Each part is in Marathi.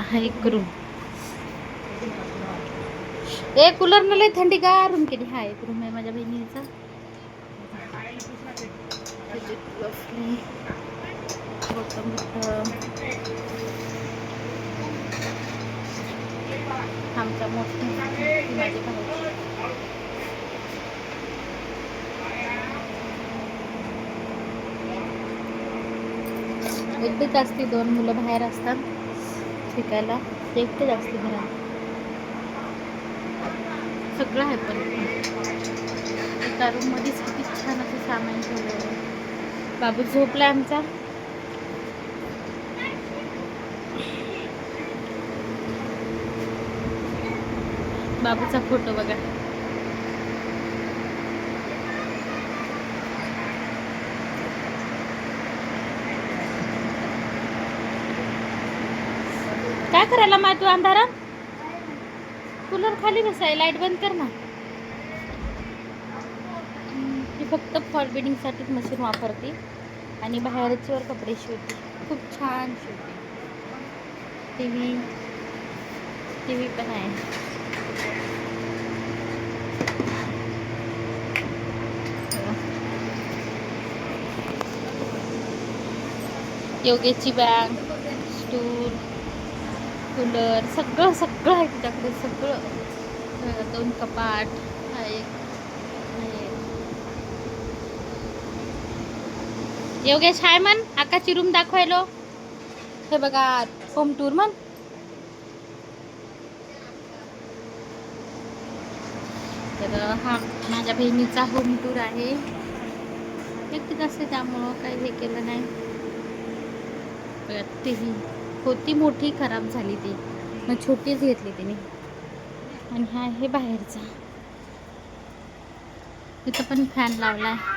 हा एक रूम ए कूलर न लय थंडी का रूम केली. हा एक रूम आहे माझ्या बहिणीचा. आमचा मोठा मोठं भाऊ असते दोन मुलं बाहेर असतात. शिकायला ते एकटेच जास्त घरात सगळं आहे पण. एका रूममध्येच किती छान असं सामान ठेवलेलं बाबू झोपला आमचा? बाबूचा फोटो बघा. काय करायला मा तू हो अंधारात? कूलर खाली बसाय लाइट बंद कर ना. मी ती फक्त फॉल बिडिंगसाठीच मशीन वापरते आणि बाहेरच्यावर कपडे शिवते. खूप छान शिवते. टी व्ही टी व्ही पण आहे. योगेची बॅग कूलर सगळं सगळं आहे तिच्याकडे सगळं. दोन कपाट आहे. योगेश हाय मन आकाची रूम दाखवायलो. हे बघा होम टूर मन तर हा माझ्या बहिणीचा होम टूर आहे. एकटीच असते त्यामुळं काही हे केलं नाही. टी होती मोठी खराब झाली ती. मग छोटीच घेतली तिने. आणि हा आहे बाहेरचा. तिथं पण फॅन लावला आहे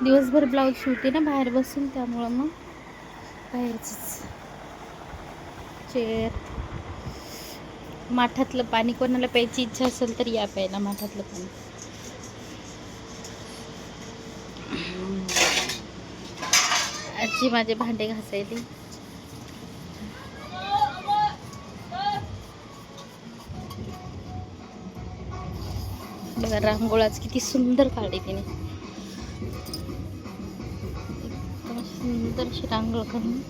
दिवसभर ब्लाऊज शिवते ना बाहेर बसून त्यामुळं मग बाहेरचंच. चेअर. माठातलं पाणी कोणाला प्यायची इच्छा असेल तर या प्यायला माठातलं पाणी. आजी माझे भांडे घासायली. बघा रांगोळाच किती सुंदर काढली तिने. एकदम सुंदर अशी रांगोळ काढून.